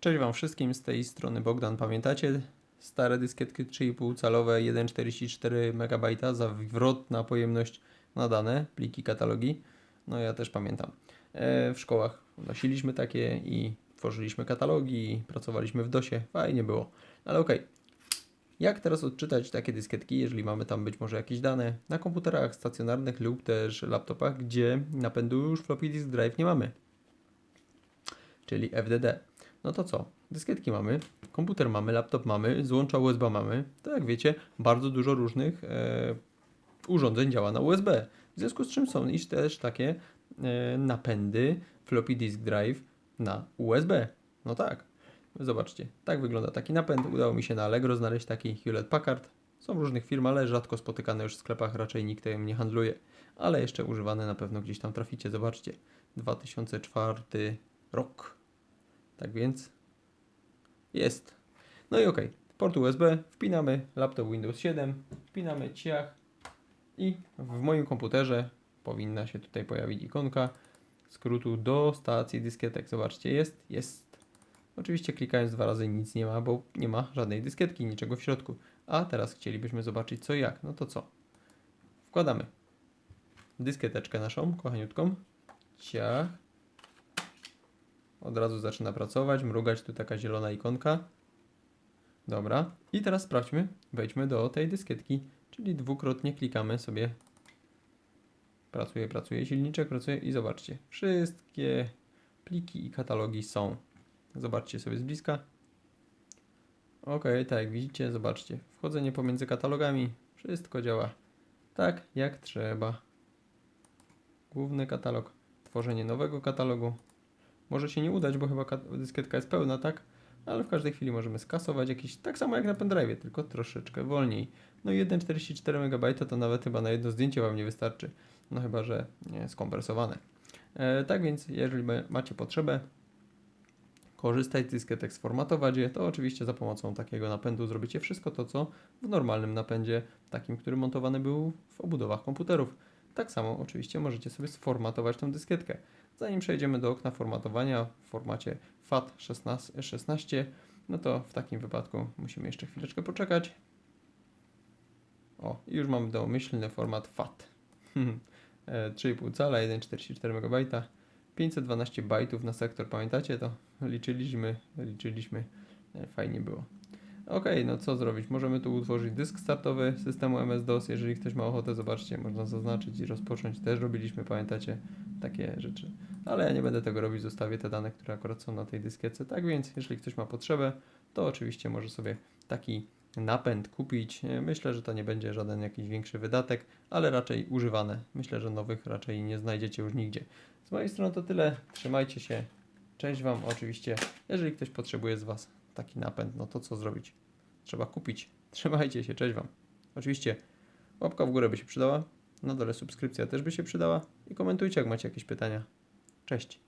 Cześć Wam wszystkim, z tej strony Bogdan. Pamiętacie stare dyskietki 3,5 calowe 1,44 MB za wywrotna pojemność na dane, pliki, katalogi? No ja też pamiętam. E, w szkołach nosiliśmy takie i tworzyliśmy katalogi, pracowaliśmy w DOSie. Fajnie było. Ale okej. Jak teraz odczytać takie dyskietki, jeżeli mamy tam być może jakieś dane na komputerach stacjonarnych lub też laptopach, gdzie napędu już floppy disk drive nie mamy? Czyli FDD. No to co? Dyskietki mamy, komputer mamy, laptop mamy, złącza USB mamy. To jak wiecie, bardzo dużo różnych e, urządzeń działa na USB. W związku z czym są iż też takie e, napędy floppy disk drive na USB. No tak. Zobaczcie, tak wygląda taki napęd. Udało mi się na Allegro znaleźć taki Hewlett Packard. Są różnych firm, ale rzadko spotykane już w sklepach, raczej nikt tym nie handluje. Ale jeszcze używane na pewno gdzieś tam traficie. Zobaczcie, 2004 rok. Tak więc jest. No i ok, port USB, wpinamy laptop Windows 7, wpinamy ciach i w moim komputerze powinna się tutaj pojawić ikonka skrótu do stacji dyskietek. Zobaczcie, jest, jest. Oczywiście klikając dwa razy nic nie ma, bo nie ma żadnej dyskietki, niczego w środku. A teraz chcielibyśmy zobaczyć co jak. No to co? Wkładamy dyskieteczkę naszą, kochaniutką. Ciach. Od razu zaczyna pracować, mrugać tu taka zielona ikonka. Dobra. I teraz sprawdźmy, wejdźmy do tej dyskietki, czyli dwukrotnie klikamy sobie. Pracuje, pracuje silniczek, pracuje i zobaczcie. Wszystkie pliki i katalogi są. Zobaczcie sobie z bliska. Ok, tak jak widzicie, zobaczcie. Wchodzenie pomiędzy katalogami, wszystko działa tak jak trzeba. Główny katalog, tworzenie nowego katalogu, może się nie udać, bo chyba dyskietka jest pełna, tak? Ale w każdej chwili możemy skasować jakiś, tak samo jak na pendrive, tylko troszeczkę wolniej. No i 1,44 MB to nawet chyba na jedno zdjęcie Wam nie wystarczy. No chyba, że skompresowane. E, tak więc, jeżeli ma- macie potrzebę korzystać z dyskietek, sformatować je, to oczywiście za pomocą takiego napędu zrobicie wszystko to, co w normalnym napędzie, takim, który montowany był w obudowach komputerów. Tak samo oczywiście możecie sobie sformatować tą dyskietkę. Zanim przejdziemy do okna formatowania w formacie FAT16, 16, no to w takim wypadku musimy jeszcze chwileczkę poczekać. O, już mamy domyślny format FAT. E, 3,5 cala, 1,44 MB, 512 bajtów na sektor, pamiętacie to? Liczyliśmy, liczyliśmy, E, fajnie było. Ok, no co zrobić? Możemy tu utworzyć dysk startowy systemu MS-DOS, jeżeli ktoś ma ochotę, zobaczcie, można zaznaczyć i rozpocząć. Też robiliśmy, pamiętacie, takie rzeczy. Ale ja nie będę tego robić, zostawię te dane, które akurat są na tej dyskietce. Tak więc, jeżeli ktoś ma potrzebę, to oczywiście może sobie taki napęd kupić. E, Myślę, że to nie będzie żaden jakiś większy wydatek, ale raczej używane. Myślę, że nowych raczej nie znajdziecie już nigdzie. Z mojej strony to tyle. Trzymajcie się. Cześć Wam. Oczywiście, jeżeli ktoś potrzebuje z Was taki napęd, no to co zrobić? Trzeba kupić. Trzymajcie się. Cześć Wam. Oczywiście łapka w górę by się przydała. Na dole subskrypcja też by się przydała. I komentujcie, jak macie jakieś pytania. Cześć.